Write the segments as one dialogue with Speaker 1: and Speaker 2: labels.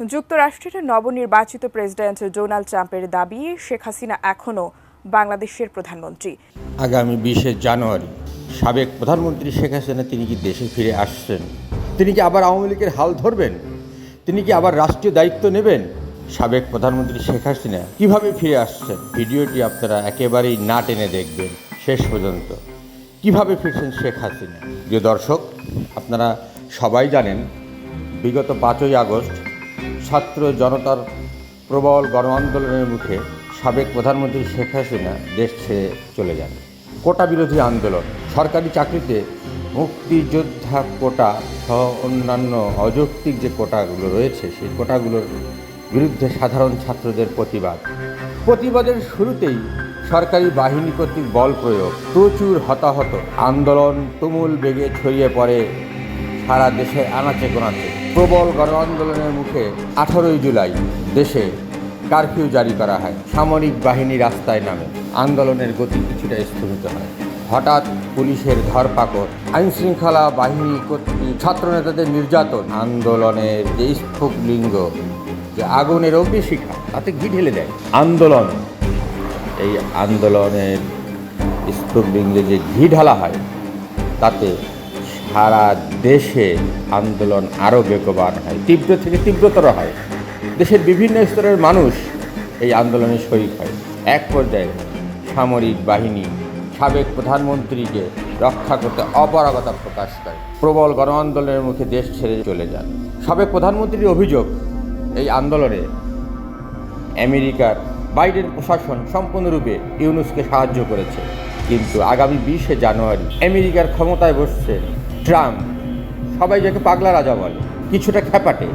Speaker 1: যুক্তরাষ্ট্রের নবনির্বাচিত president Donald ট্রাম্পের দাবি, শেখ হাসিনা এখনও বাংলাদেশের প্রধানমন্ত্রী।
Speaker 2: আগামী বিশে জানুয়ারি সাবেক প্রধানমন্ত্রী শেখ হাসিনা, তিনি কি দেশে ফিরে আসছেন? তিনি কি আবার আওয়ামী লীগের হাল ধরবেন? তিনি কি আবার রাষ্ট্রীয় দায়িত্ব নেবেন? সাবেক প্রধানমন্ত্রী শেখ হাসিনা কীভাবে ফিরে আসছেন? ভিডিওটি আপনারা একেবারেই না টেনে দেখবেন শেষ পর্যন্ত। কীভাবে ফিরছেন শেখ হাসিনা? প্রিয় দর্শক, আপনারা সবাই জানেন, বিগত পাঁচই আগস্ট ছাত্র জনতার প্রবল গণ আন্দোলনের মুখে সাবেক প্রধানমন্ত্রী শেখ হাসিনা দেশ ছেড়ে চলে যান। কোটা বিরোধী আন্দোলন, সরকারি চাকরিতে মুক্তিযোদ্ধা কোটা সহ অন্যান্য অযৌক্তিক যে কোটাগুলো রয়েছে, সেই কোটাগুলোর বিরুদ্ধে সাধারণ ছাত্রদের প্রতিবাদ। প্রতিবাদের শুরুতেই সরকারি বাহিনী কর্তৃক বল প্রয়োগ, প্রচুর হতাহত, আন্দোলন তুমুল বেগে ছড়িয়ে পড়ে সারা দেশে আনাচে গোনাচে। প্রবল গণ আন্দোলনের মুখে আঠারোই জুলাই দেশে কারফিউ জারি করা হয়। সামরিক বাহিনী রাস্তায় নামে। আন্দোলনের গতি কিছুটা স্থগিত হয়। হঠাৎ পুলিশের ধরপাকড়, আইনশৃঙ্খলা বাহিনী কর্তৃক ছাত্রনেতাদের নির্যাতন, আন্দোলনের যে স্ফুলিঙ্গ যে আগুনের অগ্নিশিখা, তাতে ঘি ঢেলে দেয়। আন্দোলন, এই আন্দোলনের স্তূপলিঙ্গে যে ঘি ঢালা হয়, তাতে সারা দেশে আন্দোলন আরও বেগবান হয়, তীব্র থেকে তীব্রতর হয়। দেশের বিভিন্ন স্তরের মানুষ এই আন্দোলনে শরিক হয়। এক পর্যায়ে সামরিক বাহিনী সাবেক প্রধানমন্ত্রীকে রক্ষা করতে অপারগতা প্রকাশ করে। প্রবল গণ আন্দোলনের মুখে দেশ ছেড়ে চলে যান। সাবেক প্রধানমন্ত্রীর অভিযোগ, এই আন্দোলনে আমেরিকার বাইডেন প্রশাসন সম্পূর্ণরূপে ইউনুসকে সাহায্য করেছে। কিন্তু আগামী বিশে জানুয়ারি আমেরিকার ক্ষমতায় বসছে ট্রাম্প সবাই যাকে পাগলা রাজা বলে, কিছুটা খ্যাপাটে,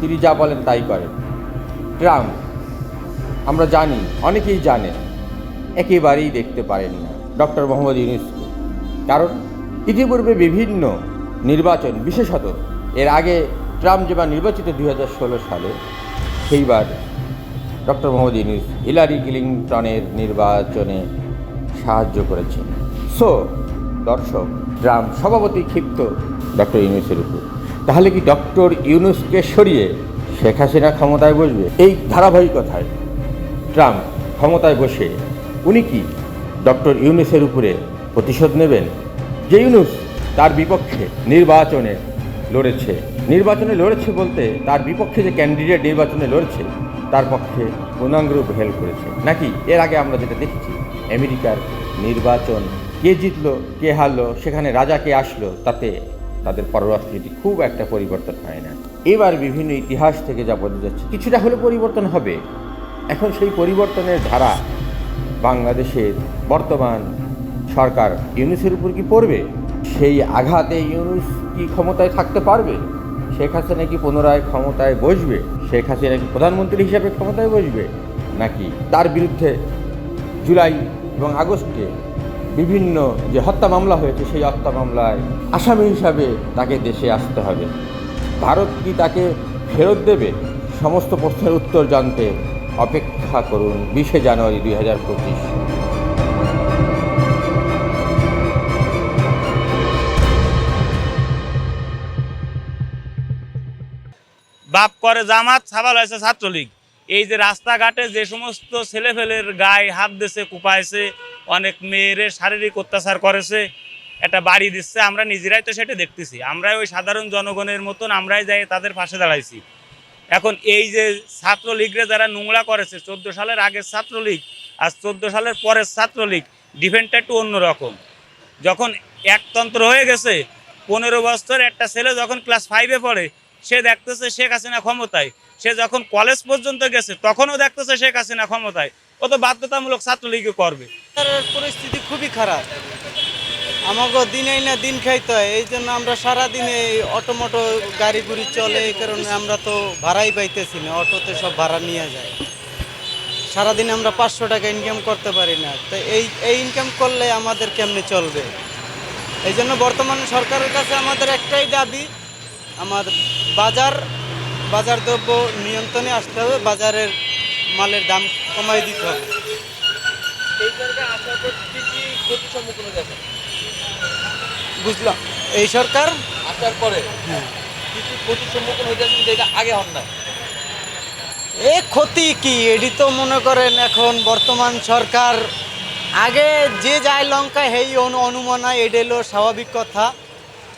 Speaker 2: তিনি যা বলেন তাই করেন ট্রাম্প আমরা জানি, অনেকেই জানে, একেবারেই দেখতে পারেন না ডক্টর মোহাম্মদ ইউনুসকে। কারণ, ইতিপূর্বে বিভিন্ন নির্বাচন, বিশেষত এর আগে ট্রাম্প যেবার নির্বাচিত দু হাজার ষোলো সালে, সেইবার ডক্টর মোহাম্মদ ইউনুস হিলারি ক্লিংটনের নির্বাচনে সাহায্য করেছেন। সো দর্শক ট্রাম্প সভাপতি ক্ষিপ্ত ডক্টর ইউনুসের উপর। তাহলে কি ডক্টর ইউনুসকে সরিয়ে শেখ হাসিনা ক্ষমতায় বসবে? এই ধারাবাহিকতায় ট্রাম্প ক্ষমতায় বসে উনি কি ডক্টর ইউনুসের উপরে প্রতিশোধ নেবেন? যে ইউনুস তার বিপক্ষে নির্বাচনে লড়েছে। নির্বাচনে লড়েছে বলতে তার বিপক্ষে যে ক্যান্ডিডেট নির্বাচনে লড়েছে, তার পক্ষে পূর্ণাঙ্গরূপ হেল্প করেছে। নাকি এর আগে আমরা যেটা দেখেছি, আমেরিকার নির্বাচন কে জিতলো, কে হারলো, সেখানে রাজা কে আসলো, তাতে তাদের পররাষ্ট্রনীতি খুব একটা পরিবর্তন হয় না। এবার বিভিন্ন ইতিহাস থেকে যা বোঝা যাচ্ছে, কিছুটা হলে পরিবর্তন হবে। এখন সেই পরিবর্তনের ধারা বাংলাদেশের বর্তমান সরকার ইউনুসের উপর কি পড়বে? সেই আঘাতে ইউনুস কি ক্ষমতায় থাকতে পারবে? শেখ হাসিনা কি পুনরায় ক্ষমতায় বসবে? শেখ হাসিনা কি প্রধানমন্ত্রী হিসাবে ক্ষমতায় বসবে? নাকি তার বিরুদ্ধে জুলাই এবং আগস্টে বিভিন্ন যে হত্যা মামলা হয়েছে, সেই হত্যা মামলায় আসামি হিসাবে তাকে দেশে আসতে হবে। ভারত কি তাকে ফেরত দেবে? সমস্ত প্রশ্নের উত্তর জানতে অপেক্ষা করুন বিশে জানুয়ারি দুই হাজার পঁচিশ।
Speaker 3: বাপ করে জামাত সাবাল হয়েছে ছাত্রলীগ। এই যে রাস্তাঘাটে যে সমস্ত ছেলেফেলের গায়ে হাত দিছে, কুপাইছে, অনেক মেয়েরে শারীরিক অত্যাচার করেছে, একটা বাড়ি দিচ্ছে, আমরা নিজেরাই তো সেটা দেখতেছি। আমরাই ওই সাধারণ জনগণের মতন আমরাই যাই তাদের পাশে দাঁড়াইছি। এখন এই যে ছাত্রলীগরে যারা নোংরা করেছে, চোদ্দ সালের আগের ছাত্রলীগ আর চোদ্দ সালের পরের ছাত্রলীগ ডিফেন্টটা একটু অন্যরকম যখন একতন্ত্র হয়ে গেছে, পনেরো বছর একটা ছেলে যখন ক্লাস ফাইভে পড়ে সে দেখতেছে শেখ হাসিনা ক্ষমতায়। সে যখন কলেজ পর্যন্ত গেছে, তখনও দেখতেছে শেখ হাসিনা ক্ষমতায়। ও তো বাধ্যতামূলক ছাত্রলীগও করবে।
Speaker 4: পরিস্থিতি খুবই খারাপ। আমাকে দিনেই না দিন খাইতে হয়, এই জন্য আমরা সারাদিনে এই অটো মোটো গাড়ি গুড়ি চলে, এই কারণে আমরা তো ভাড়াই পাইতেছি না, অটোতে সব ভাড়া নিয়ে যায়। সারাদিন আমরা পাঁচশো টাকা ইনকাম করতে পারি না। তো এই এই ইনকাম করলে আমাদের কেমনে চলবে? এই জন্য বর্তমানে সরকারের কাছে আমাদের একটাই দাবি আমার বাজার বাজার দ্রব্য নিয়ন্ত্রণে আসতে হবে বাজারের মালের দাম কমাই দিতে হবে। বুঝলাম। এই সরকার?
Speaker 5: আসার পরে?
Speaker 4: হ্যাঁ।
Speaker 5: কি কি ক্ষতির সম্মুখীন আগে হন না
Speaker 4: এ ক্ষতি কি? এটি তো মনে করেন এখন বর্তমান সরকার আগে যে যায় লঙ্কা হেই অনু অনুমানা এটা হলো স্বাভাবিক কথা।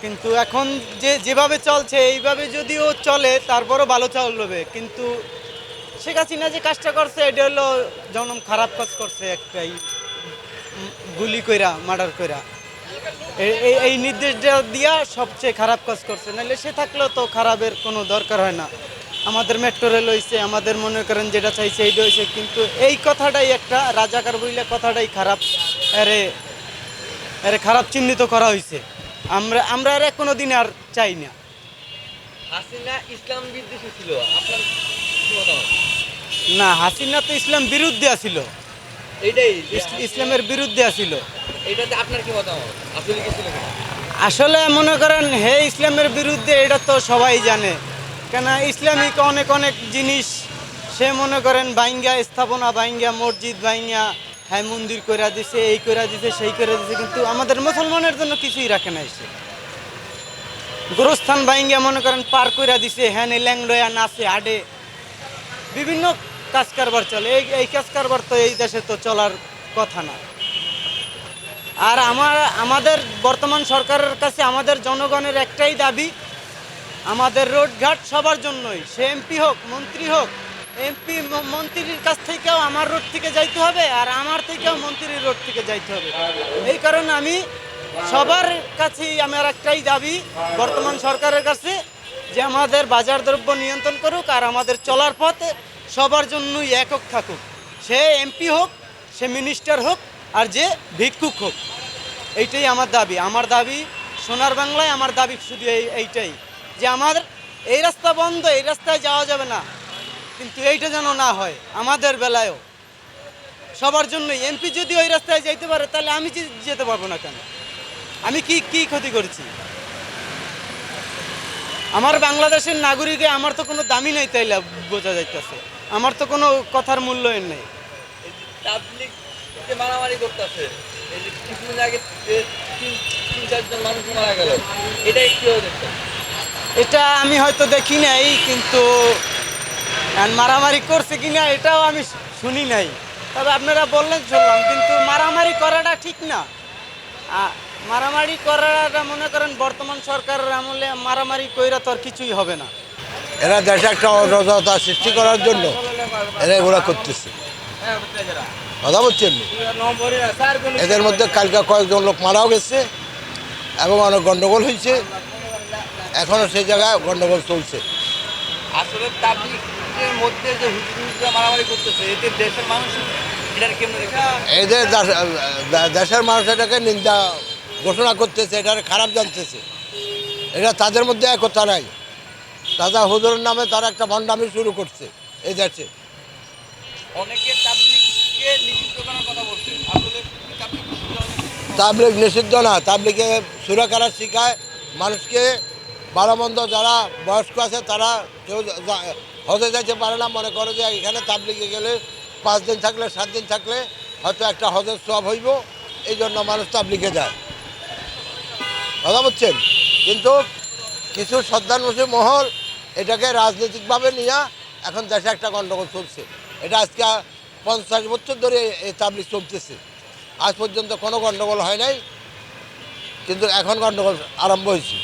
Speaker 4: কিন্তু এখন যে, যেভাবে চলছে, এইভাবে যদিও চলে, তারপরও ভালো চলবে। কিন্তু শেখ হাসিনা যে কাজটা করছে, এটা হলো জনম খারাপ কাজ করছে একটাই গুলি কইরা, মার্ডার কইরা। এই নির্দেশটা দিয়া সবচেয়ে খারাপ কাজ করছে। নাহলে সে থাকলেও তো খারাপের কোনো দরকার হয় না। আমাদের মেট্রো রেল হয়েছে আমাদের মনে করেন যেটা চাইছে, এইটা হয়েছে কিন্তু এই কথাটাই একটা রাজাকার বইলে কথাটাই খারাপ, আরে আরে খারাপ চিহ্নিত করা হয়েছে আমরা আমরা আর কোনো দিন আর চাই না।
Speaker 5: হাসিনা ইসলাম বিদ্বেষী ছিল আপনার
Speaker 4: না হাসিনা তো ইসলাম বিরুদ্ধে আসিল ইস- ইসলামের বিরুদ্ধে আসিল
Speaker 5: এটাতে আপনার কি মতামত? আসলে
Speaker 4: মনে করেন হে ইসলামের বিরুদ্ধে এটা তো সবাই জানে। কেন ইসলামিক অনেক অনেক জিনিস সে মনে করেন বাইঙ্গা স্থাপনা বাইঙ্গা মসজিদ বাইঙ্গা হ্যাঁ মন্দির কইরা দিছে, এই কইরা দিছে, সেই করে দিছে, কিন্তু আমাদের মুসলমানের জন্য কিছুই রাখে নাই সে। গোরস্থান বাইঙ্গা মনে করেন, পার কইরা দিছে হ্যাঁ ল্যাংলয়া নাচে, আডে। বিভিন্ন কাজ কারবার চলে। এই এই কাজ কারবার তো এই দেশে তো চলার কথা না। আর আমার, আমাদের বর্তমান সরকারের কাছে আমাদের জনগণের একটাই দাবি, আমাদের রোডঘাট সবার জন্যই। সে এমপি হোক, মন্ত্রী হোক এমপি মন্ত্রীর কাছ থেকেও আমার রোড থেকে যাইতে হবে আর আমার থেকেও মন্ত্রীর রোড থেকে যাইতে হবে। এই কারণে আমি সবার কাছেই আমার একটাই দাবি বর্তমান সরকারের কাছে যে আমাদের বাজার দ্রব্য নিয়ন্ত্রণ করুক আর আমাদের চলার পথে সবার জন্যই একক থাকুক। সে এমপি হোক, সে মিনিস্টার হোক আর যে ভিক্ষুক হোক, এইটাই আমার দাবি। আমার দাবি সোনার বাংলায়, আমার দাবি শুধু এই এইটাই যে আমার এই রাস্তা বন্ধ, এই রাস্তায় যাওয়া যাবে না। কিন্তু এইটা যেন না হয় আমাদের বেলায়ও। সবার জন্য এমপি যদি ওই রাস্তায় যাইতে পারে তাহলে আমি যেতে পারব না কেন? আমি কি কি ক্ষতি করেছি? আমার বাংলাদেশের নাগরিকে আমার তো কোনো দামি নাই তাইলে বোঝা যাইতেছে। আমার তো কোনো কথার মূল্যায়ন নেই।
Speaker 5: মারামারি করতেছে। এই কিছুদিন আগে তিন তিন চারজন মানুষ মারা গেল। এটা
Speaker 4: এটা আমি হয়তো দেখি নাই কিন্তু মারামারি করছে কিনা এটাও আমি শুনি নাই। তবে আপনারা বললেন শুনলাম কিন্তু মারামারি করাটা ঠিক না। মারামারি করাটা মনে করেন বর্তমান সরকারের আমলে মারামারি কইরা তো আর কিছুই হবে না।
Speaker 6: এরা দেশে একটা অরাজকতা সৃষ্টি করার জন্য এরা এগুলো করতেছে। কথা বলছেন? এদের মধ্যে কালকে কয়েকজন লোক মারাও গেছে এবং অনেক গন্ডগোল হয়েছে এখনও সেই জায়গায় গন্ডগোল চলছে।
Speaker 5: আসলে মধ্যে যে হুজুরা মারামারি করতেছে এতে দেশের মানুষ
Speaker 6: এদের দেশের মানুষ এটাকে নিন্দা ঘোষণা করতেছে এটা খারাপ জানতেছে। এটা তাদের মধ্যে একতা নাই। দাদা হুজুরের নামে তারা একটা ভণ্ডামি শুরু করছে এই দেশে।
Speaker 5: অনেকে তাবলিগকে নিষিদ্ধ
Speaker 6: না। তাবলিগে সুরাকারা শিখায় মানুষকে বারামন্দ যারা বয়স্ক আছে তারা কেউ হজে যাইতে পারে না, মনে করে যে এখানে তাবলিগে গেলে পাঁচ দিন থাকলে, সাত দিন থাকলে হয়তো একটা হজের সব হইব, এই জন্য মানুষ তাবলিগে যায়। কথা বলছেন কিন্তু কিছু শ্রদ্ধানুষী মহল এটাকে রাজনৈতিকভাবে নিয়ে এখন দেশে একটা গণ্ডগোল চলছে। এটা আজকে পঞ্চাশ বছর ধরে এই তাবলিগ চলতেছে। আজ পর্যন্ত কোনো গণ্ডগোল হয় নাই, কিন্তু এখন গণ্ডগোল আরম্ভ হয়েছে।